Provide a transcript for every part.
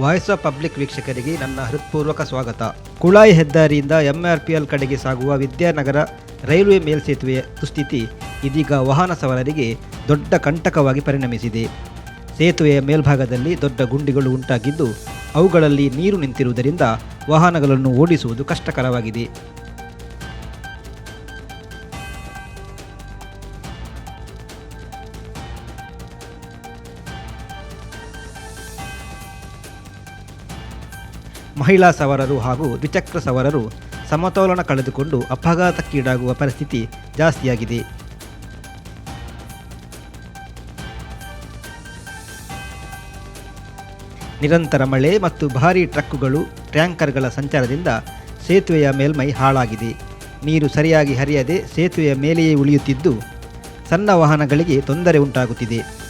Voice of public ವೀಕ್ಷಕರಿಗೆ ನನ್ನ ಹೃತ್ಪೂರ್ವಕ ಸ್ವಾಗತ. ಕುಳಾಯಿ ಹೆದ್ದಾರಿಯಿಂದ ಎಂಆರ್ಪಿಎಲ್ ಕಡೆಗೆ ಸಾಗುವ ವಿದ್ಯಾನಗರ ರೈಲ್ವೆ ಮೇಲ್ಸೇತುವೆಯ ದುಸ್ಥಿತಿ ಇದೀಗ ವಾಹನ ಸವಾರರಿಗೆ ದೊಡ್ಡ ಕಂಟಕವಾಗಿ ಪರಿಣಮಿಸಿದೆ. ಸೇತುವೆಯ ಮೇಲ್ಭಾಗದಲ್ಲಿ ದೊಡ್ಡ ಗುಂಡಿಗಳು ಉಂಟಾಗಿದ್ದು ಅವುಗಳಲ್ಲಿ ನೀರು ನಿಂತಿರುವುದರಿಂದ ವಾಹನಗಳನ್ನು ಓಡಿಸುವುದು ಕಷ್ಟಕರವಾಗಿದೆ. ಮಹಿಳಾ ಸವಾರರು ಹಾಗೂ ದ್ವಿಚಕ್ರ ಸವಾರರು ಸಮತೋಲನ ಕಳೆದುಕೊಂಡು ಅಪಘಾತಕ್ಕೀಡಾಗುವ ಪರಿಸ್ಥಿತಿ ಜಾಸ್ತಿಯಾಗಿದೆ. ನಿರಂತರ ಮಳೆ ಮತ್ತು ಭಾರೀ ಟ್ರಕ್ಕುಗಳು, ಟ್ಯಾಂಕರ್ಗಳ ಸಂಚಾರದಿಂದ ಸೇತುವೆಯ ಮೇಲ್ಮೈ ಹಾಳಾಗಿದೆ. ನೀರು ಸರಿಯಾಗಿ ಹರಿಯದೆ ಸೇತುವೆಯ ಮೇಲೆಯೇ ಉಳಿಯುತ್ತಿದ್ದು, ಸಣ್ಣ ವಾಹನಗಳಿಗೆ ತೊಂದರೆ ಉಂಟಾಗುತ್ತಿದೆ.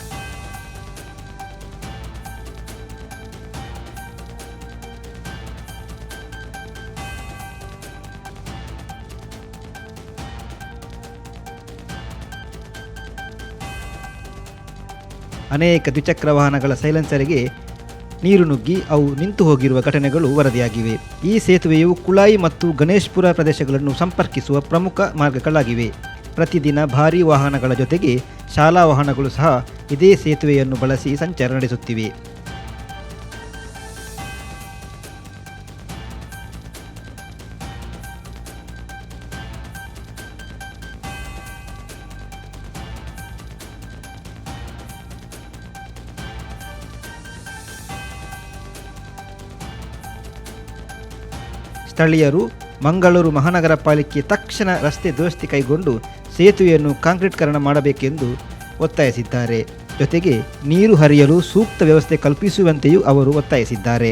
ಅನೇಕ ದ್ವಿಚಕ್ರ ವಾಹನಗಳ ಸೈಲೆನ್ಸರಿಗೆ ನೀರು ನುಗ್ಗಿ ಅವು ನಿಂತು ಹೋಗಿರುವ ಘಟನೆಗಳು ವರದಿಯಾಗಿವೆ. ಈ ಸೇತುವೆಯು ಕುಳಾಯಿ ಮತ್ತು ಗಣೇಶ್ಪುರ ಪ್ರದೇಶಗಳನ್ನು ಸಂಪರ್ಕಿಸುವ ಪ್ರಮುಖ ಮಾರ್ಗಗಳಾಗಿವೆ. ಪ್ರತಿದಿನ ಭಾರೀ ವಾಹನಗಳ ಜೊತೆಗೆ ಶಾಲಾ ವಾಹನಗಳು ಸಹ ಇದೇ ಸೇತುವೆಯನ್ನು ಬಳಸಿ ಸಂಚಾರ ನಡೆಸುತ್ತಿವೆ. ಸ್ಥಳೀಯರು ಮಂಗಳೂರು ಮಹಾನಗರ ಪಾಲಿಕೆ ತಕ್ಷಣ ರಸ್ತೆ ದುರಸ್ತಿ ಕೈಗೊಂಡು ಸೇತುವೆಯನ್ನು ಕಾಂಕ್ರೀಟ್ಕರಣ ಮಾಡಬೇಕೆಂದು ಒತ್ತಾಯಿಸಿದ್ದಾರೆ. ಜೊತೆಗೆ ನೀರು ಹರಿಯಲು ಸೂಕ್ತ ವ್ಯವಸ್ಥೆ ಕಲ್ಪಿಸುವಂತೆಯೂ ಅವರು ಒತ್ತಾಯಿಸಿದ್ದಾರೆ.